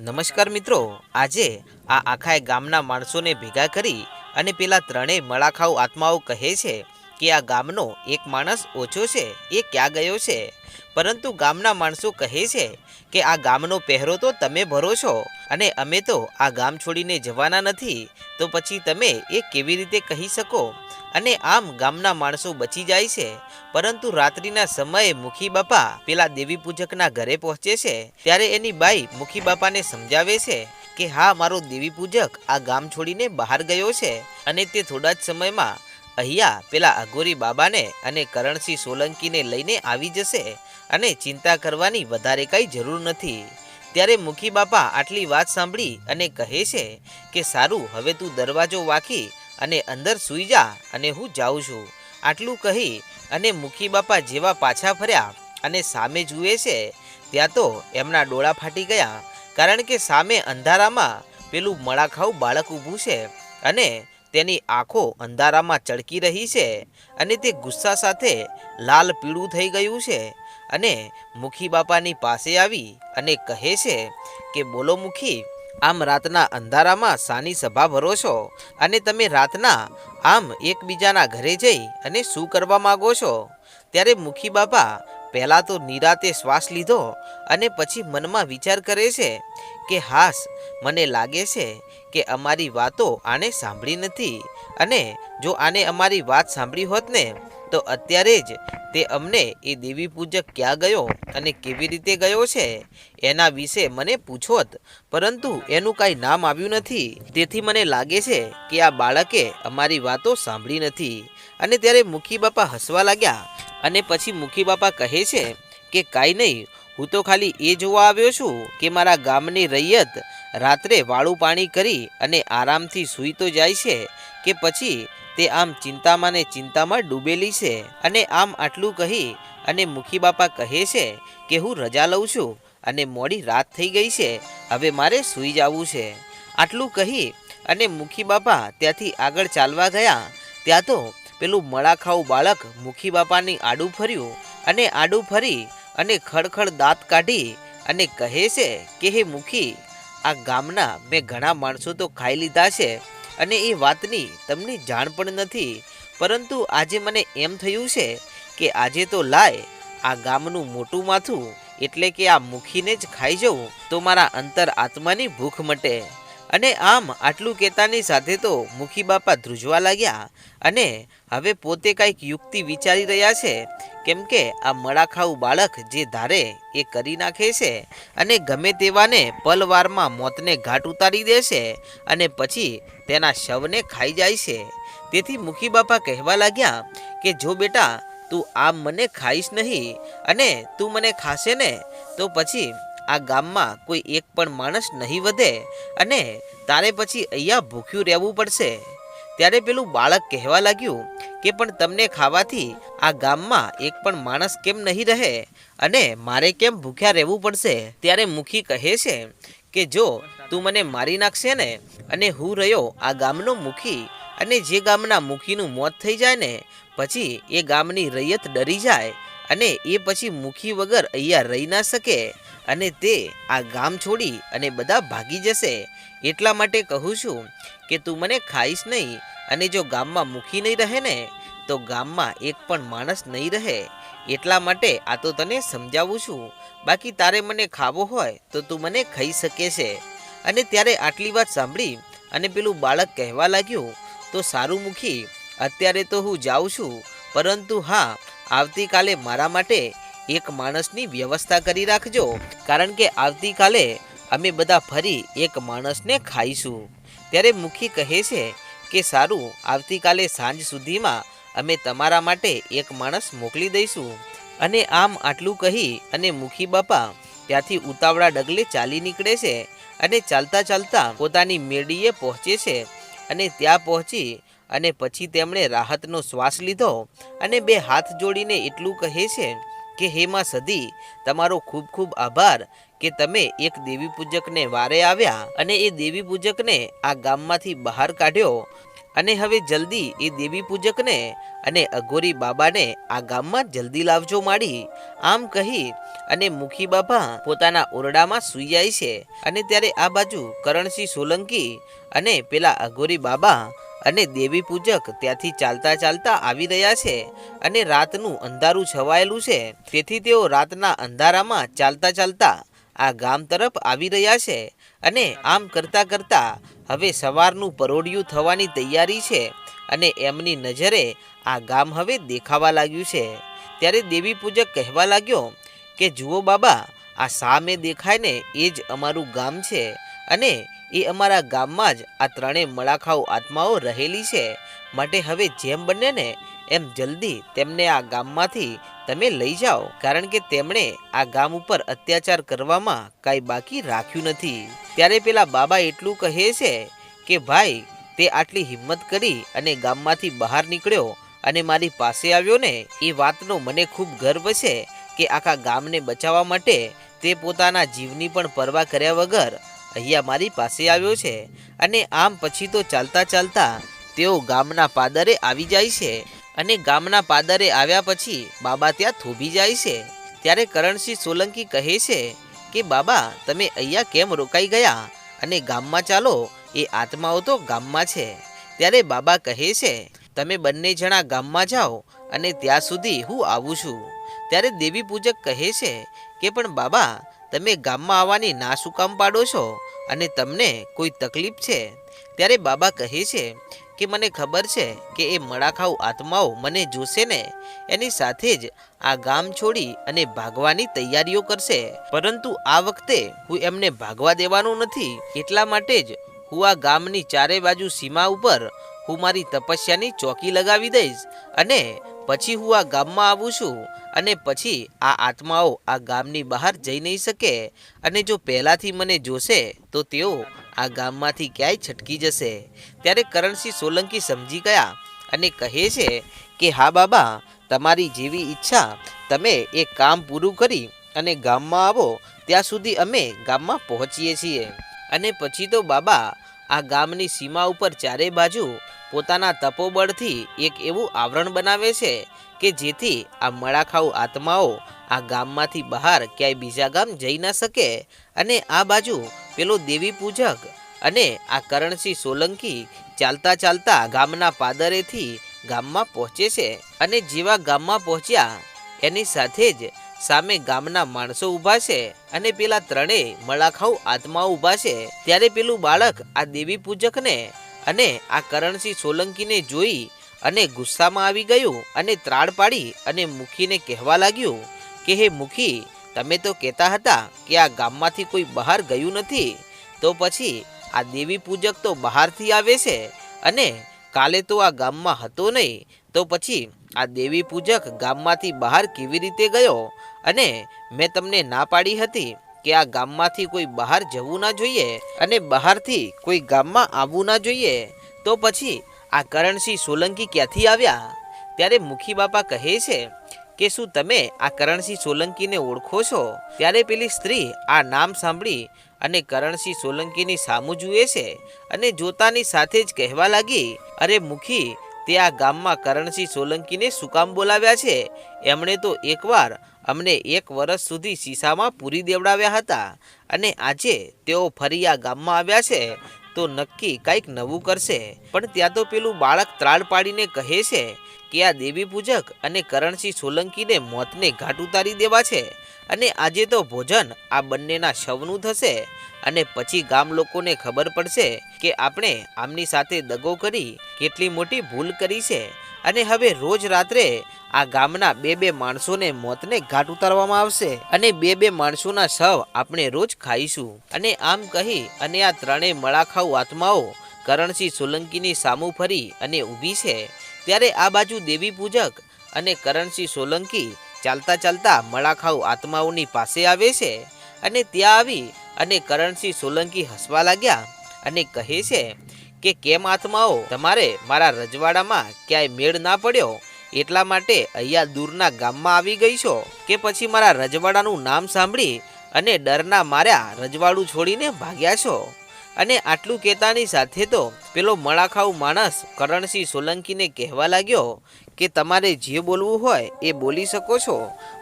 નમસ્કાર મિત્રો, આજે આ આખાએ ગામના માણસોને ભેગા કરી અને પેલા ત્રણેય મળાખાઉ આત્માઓ કહે છે કે આ ગામનો એક માણસ ઓછો છે, એ ક્યાં ગયો છે? પરંતુ ગામના માણસો કહે છે કે આ ગામનો પહેરો તો તમે ભરો છો અને અમે તો આ ગામ છોડીને જવાના નથી, તો પછી તમે એ કેવી રીતે કહી શકો? અને આમ ગામના માણસો બચી જાય છે. પરંતુ રાત્રિના સમયે મુખી બાપા પેલા દેવી પૂજકના ઘરે પહોંચે છે. ત્યારે એની બાઈ મુખી બાપાને સમજાવે છે કે, હા, મારો દેવી પૂજક આ ગામ છોડીને બહાર ગયો છે. અને તે થોડા જ સમયમાં અહીંયા પેલા અઘોરી બાબાને અને કરણસિંહ સોલંકીને લઈને આવી જશે અને ચિંતા કરવાની વધારે કંઈ જરૂર નથી. ત્યારે મુખી બાપા આટલી વાત સાંભળી અને કહે છે કે, સારું, હવે તું દરવાજો વાંકી અને અંદર સૂઈ જા અને હું જાઉં છું. આટલું કહી અને મુખી બાપા જેવા પાછા ફર્યા અને સામે જુએ છે, ત્યાં તો એમના ડોળા ફાટી ગયા, કારણ કે સામે અંધારામાં પેલું મળાખાઉ બાળક ઊભું છે અને તેની આંખો અંધારામાં ચળકી રહી છે અને તે ગુસ્સા સાથે લાલ પીળું થઈ ગયું છે અને મુખી બાપાની પાસે આવી અને કહે છે કે, બોલો મુખી આમ રાતના અંધારામાં સાની સભા ભરો છો અને તમે રાતના આમ એકબીજાના ઘરે જઈ અને શું કરવા માગો છો? ત્યારે મુખી બાપા પહેલાં તો નિરાતે શ્વાસ લીધો અને પછી મનમાં વિચાર કરે છે કે હાસ, મને લાગે છે કે અમારી વાતો આને સાંભળી નથી. અને જો આને અમારી વાત સાંભળી હોત ને, તો અત્યારે જ તે અમને એ દેવી પૂજક ક્યાં ગયો અને કેવી રીતે ગયો છે, એના વિશે મને પૂછોત. પરંતુ એનું કાંઈ નામ આવ્યું નથી. તેથી મને લાગે છે કે આ બાળકે અમારી વાતો સાંભળી નથી. અને ત્યારે મુખી બાપા હસવા લાગ્યા. અને પછી મુખી બાપા કહે છે કે કાંઈ નહીં, હું તો ખાલી એ જોવા આવ્યો છું કે મારા ગામની રૈયત રાત્રે વાળું પાણી કરી અને આરામથી સૂઈ તો જાય છે કે પછી તે આમ ચિંતામાં ને ચિંતામાં ડૂબેલી છે અને આમ આટલું કહી અને મુખી બાપા કહે છે કે હું રજા લઉં છું અને મોડી રાત થઈ ગઈ છે, હવે મારે સૂઈ જવું છે. આટલું કહી અને મુખી બાપા ત્યાંથી આગળ ચાલવા ગયા. ત્યાં તો પેલું મળાખાઉ બાળક મુખી બાપાની આડું ફર્યું અને આડું ફરી અને ખડખડ દાંત કાઢી અને કહે છે કે, હે મુખી આ ગામના મેં ઘણા માણસો તો ખાઈ લીધા છે અને એ વાતની તમને જાણ પણ નથી. પરંતુ આજે મને એમ થયું છે કે આજે તો લાય, આ ગામનું મોટું માથું એટલે કે આ મુખીને જ ખાઈ જવું, તો મારા અંતર આત્માની ભૂખ મટે. અને આમ આટલું કહેતાની સાથે તો મુખી બાપા ધ્રુજવા લાગ્યા અને હવે પોતે કાંઈક યુક્તિ વિચારી રહ્યા છે કેમ કે આ મળાખાઉ બાળક જે ધારે એ કરી નાખે છે અને ગમે તેવાને પલવારમાં મોતને ઘાટ ઉતારી દેશે અને પછી તેના શવને ખાઈ જાય છે. તેથી મુખી બાપા કહેવા લાગ્યા કે, જો બેટા, તું આમ મને ખાઈશ નહીં અને તું મને ખાશે ને, તો પછી આ ગામમાં કોઈ એક પણ માણસ નહીં વધે અને તારે પછી અહીંયા ભૂખ્યું રહેવું પડશે. ત્યારે પેલું બાળક કહેવા લાગ્યું કે, પણ તમને ખાવાથી આ ગામમાં એક પણ માણસ કેમ નહીં રહે? અને મારે કેમ ભૂખ્યા રહેવું પડશે? ત્યારે મુખી કહે છે કે, જો તું મને મારી નાખશે ને, અને હું રહ્યો આ ગામનો મુખી, અને જે ગામના મુખીનું મોત થઈ જાય ને, પછી એ ગામની રૈયત ડરી જાય, અને એ પછી મુખી વગર અહીંયા રહી ના શકે, અને તે આ ગામ છોડી અને બધા ભાગી જશે. એટલા માટે કહું છું કે, તું મને ખાઈશ નહીં, અને જો ગામમાં મુખી નહીં રહે ને તો ગામમાં એક પણ માણસ નહીં રહે. એટલા માટે આ તો તને સમજાવું છું. બાકી તારે મને ખાવો હોય તો તું મને ખાઈ શકે છે. અને ત્યારે આટલી વાત સાંભળી અને પેલું બાળક કહેવા લાગ્યું, તો સારું મુખી, અત્યારે તો હું જાઉં છું. પરંતુ હા, આવતીકાલે મારા માટે એક માણસની વ્યવસ્થા કરી રાખજો. કારણ કે આવતીકાલે અમે બધા ફરી એક માણસને ખાઈશું. ત્યારે મુખી કહે છે કે, સારું, આવતીકાલે સાંજ સુધીમાં અમે તમારા માટે એક માણસ મોકલી દઈશું. અને આમ આટલું કહી અને મુખી બાપા ત્યાંથી ઉતાવળા ડગલે ચાલી નીકળે છે અને ચાલતા ચાલતા પોતાની મેડીએ પહોંચે છે અને ત્યાં પહોંચી અને પછી તેમણે રાહતનો શ્વાસ લીધો અને બે હાથ જોડીને એટલું કહે છે કે, હે માં સદી, તમારો ખૂબ ખૂબ આભાર કે તમે એક દેવી પૂજકને વારે આવ્યા અને એ દેવી પૂજકને આ ગામમાંથી બહાર કાઢ્યો. અને હવે જલ્દી એ દેવી પૂજકને અને અઘોરી બાબાને આ ગામમાં જલ્દી લાવજો માડી આમ કહી અને મુખી બાબા પોતાના ઓરડામાં સૂઈ જાય છે અને ત્યારે આ બાજુ કરણસિંહ સોલંકી અને પેલા અઘોરી બાબા અને દેવી પૂજક ત્યાંથી ચાલતા ચાલતા આવી રહ્યા છે અને રાતનું અંધારું છવાયેલું છે. તેથી તેઓ રાતના અંધારામાં ચાલતા ચાલતા આ ગામ તરફ આવી રહ્યા છે અને આમ કરતાં કરતાં હવે સવારનું પરોડિયું થવાની તૈયારી છે અને એમની નજરે આ ગામ હવે દેખાવા લાગ્યું છે. ત્યારે દેવી પૂજક કહેવા લાગ્યો કે, જુઓ બાબા, આ સામે દેખાય ને એ જ અમારું ગામ છે અને એ અમારા ગામમાં જ આ ત્રણેય મળાખાઉ આત્માઓ રહેલી છે. માટે હવે જેમ બને ને એમ જલ્દી તેમને આ ગામમાંથી તમે લઈ જાઓ. કારણ કે તેમણે આ ગામ ઉપર અત્યાચાર કરવામાં કાંઈ બાકી રાખ્યું નથી. ત્યારે પેલા બાબા એટલું કહે છે કે, ભાઈ, તે આટલી હિંમત કરી અને ગામમાંથી બહાર નીકળ્યો અને મારી પાસે આવ્યો ને, એ વાતનો મને ખૂબ ગર્વ છે કે આખા ગામને બચાવવા માટે તે પોતાના જીવની પણ પરવા કર્યા વગર અહીંયા મારી પાસે આવ્યો છે. અને આમ પછી તો ચાલતા ચાલતા તેઓ ગામના પાદરે આવી જાય છે અને ગામના પાદરે આવ્યા પછી બાબા ત્યાં થોભી જાય છે. ત્યારે કરણસિંહ સોલંકી કહે છે કે બાબા, તમે અહીંયા કેમ રોકાઈ ગયા? અને ગામમાં ચાલો, એ આત્માઓ તો ગામમાં છે. ત્યારે બાબા કહે છે, તમે બંને જણા ગામમાં જાઓ અને ત્યાં સુધી હું આવું છું. ત્યારે દેવી પૂજક કહે છે કે, પણ બાબા, તમે ગામમાં આવવાની ના શું કામ પાડો છો? અને તમને કોઈ તકલીફ છે? ત્યારે બાબા કહે છે કે મને ખબર છે કે એ મળાખાઉ આત્માઓ મને જોશે ને, એની સાથે જ આ ગામ છોડી અને ભાગવાની તૈયારીઓ કરશે. પરંતુ આ વખતે હું એમને ભાગવા દેવાનું નથી, એટલા માટે જ હું આ ગામની ચારે બાજુ સીમા ઉપર હું મારી તપસ્યાની ચોકી લગાવી દઈશ અને પછી હું આ ગામમાં આવું છું અને પછી આ આત્માઓ આ ગામની બહાર જઈ નહીં શકે અને જો પહેલાંથી મને જોશે તો તેઓ આ ગામમાંથી ક્યાંય છટકી જશે? ત્યારે કરણસિંહ સોલંકી સમજી ગયા અને કહે છે કે, હા બાબા, તમારી જેવી ઈચ્છા તમે એ કામ પૂરું કરી અને ગામમાં આવો, ત્યાં સુધી અમે ગામમાં પહોંચીએ છીએ. અને પછી તો બાબા, આ ગામની સીમા ઉપર ચારે બાજુ પોતાના તપોબળથી એક એવું આવરણ બનાવે છે કે જેથી આ મળાખાઉ આત્માઓ આ ગામમાંથી બહાર ક્યાંય બીજા ગામ જઈ ન શકે અને આ બાજુ પેલો દેવી પૂજક અને આ કરણસિંહ સોલંકી ચાલતા ચાલતા ગામના પાદરેથી ગામમાં પહોંચે છે અને જેવા ગામમાં પહોંચ્યા, એની સાથે જ સામે ગામના માણસો ઊભા છે અને પેલા ત્રણેય મળાખાઉ આત્મા ઊભા છે. ત્યારે પેલું બાળક આ દેવી પૂજકને અને આ કરણસિંહ સોલંકીને જોઈ અને ગુસ્સામાં આવી ગયું અને ત્રાડ પાડી અને મુખીને કહેવા લાગ્યું કે, હે મુખી તમે તો કહેતા હતા કે આ ગામમાંથી કોઈ બહાર ગયું નથી, તો પછી આ દેવી પૂજક તો બહારથી આવે છે અને કાલે તો આ ગામમાં હતો નહીં, તો પછી આ દેવી પૂજક ગામમાંથી બહાર કેવી રીતે ગયો? અને મેં તમને ના પાડી હતી કે આ ગામમાંથી કોઈ બહાર જવું ના જોઈએ અને બહારથી કોઈ ગામમાં આવવું ના જોઈએ, તો પછી આ કરણસિંહ સોલંકી ક્યાંથી આવ્યા? ત્યારે મુખી બાપા કહે છે કે શું તમે આ કરણસિંહ સોલંકીને ઓળખો છો? ત્યારે પેલી સ્ત્રી આ નામ સાંભળી અને કરણસિંહ સોલંકીની સામું જુએ છે અને જોતાની સાથે જ કહેવા લાગી, અરે મુખી, તે આ ગામમાં કરણસિંહ સોલંકીને શું કામ બોલાવ્યા છે? એમણે તો એકવાર અમને એક વર્ષ સુધી શીશામાં પૂરી દેવડાવ્યા હતા અને આજે તેઓ ફરી આ ગામમાં આવ્યા છે, તો નક્કી કંઈક નવું કરશે. પણ ત્યાં તો પેલું બાળક ત્રાળ પાડીને કહે છે કે આ દેવી પૂજક અને કરણસિંહ સોલંકીને મોતને ઘાટ ઉતારી દેવા છે? અને આજે તો ભોજન આ બંનેના શવનું થશે. અને પછી ગામ લોકોને ખબર પડશે કે આપણે આમની સાથે દગો કરી કેટલી મોટી ભૂલ કરી છે. અને હવે રોજ રાત્રે આ ગામના બે બે માણસોને મોતને ઘાટ ઉતારવામાં આવશે. અને બે બે માણસોના શવ આપણે રોજ ખાઈશું. અને આમ કહી અને આ ત્રણેય મળાખાઉ આત્માઓ કરણસિંહ સોલંકીની સામું ફરી અને ઊભી છે. ત્યારે આ બાજુ દેવી પૂજક અને કરણસિંહ સોલંકી ચાલતા ચાલતા મળાખાઉ આત્માઓની પાસે આવે છે અને ત્યાં આવી અને કરણસિંહ સોલંકી હસવા લાગ્યા અને કહે છે કે, કેમ આત્માઓ, તમારે મારા રજવાડામાં ક્યાંય મેળ ના પડ્યો? એટલા માટે અહીંયા દૂરના ગામમાં આવી ગઈ છો કે પછી મારા રજવાડાનું નામ સાંભળી અને ડરના માર્યા રજવાડું છોડીને ભાગ્યા છો? અને આટલું કહેતાની સાથે તો પેલો મળાખાઉ માણસ કરણસિંહ સોલંકીને કહેવા લાગ્યો કે તમારે જે બોલવું હોય એ બોલી શકો છો,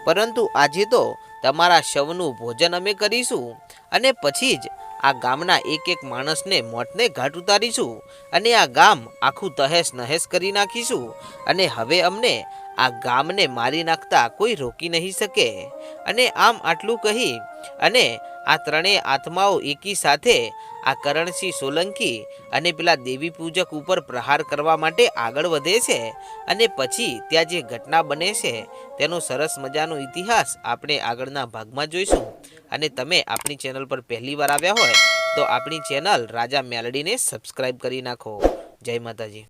પરંતુ આજે તો તમારા શવનું ભોજન અમે કરીશું અને પછી જ આ ગામના એક એક માણસને મોતને ઘાટ ઉતારીશું અને આ ગામ આખું તહેસ નહેસ કરી નાખીશું અને હવે અમને આ ગામને મારી નાખતા કોઈ રોકી નહીં શકે. અને આમ આટલું કહી અને આ ત્રણેય આત્માઓ એકી સાથે આ કરણસિંહ સોલંકી અને પેલા દેવી પૂજક ઉપર પ્રહાર કરવા માટે આગળ વધે છે અને પછી ત્યાં જે ઘટના બને છે તેનો સરસ મજાનો ઇતિહાસ આપણે આગળના ભાગમાં જોઈશું. અને તમે આપણી ચેનલ પર પહેલીવાર આવ્યા હોય તો આપણી ચેનલ રાજા મેલડીને સબસ્ક્રાઈબ કરી નાખો. જય માતાજી.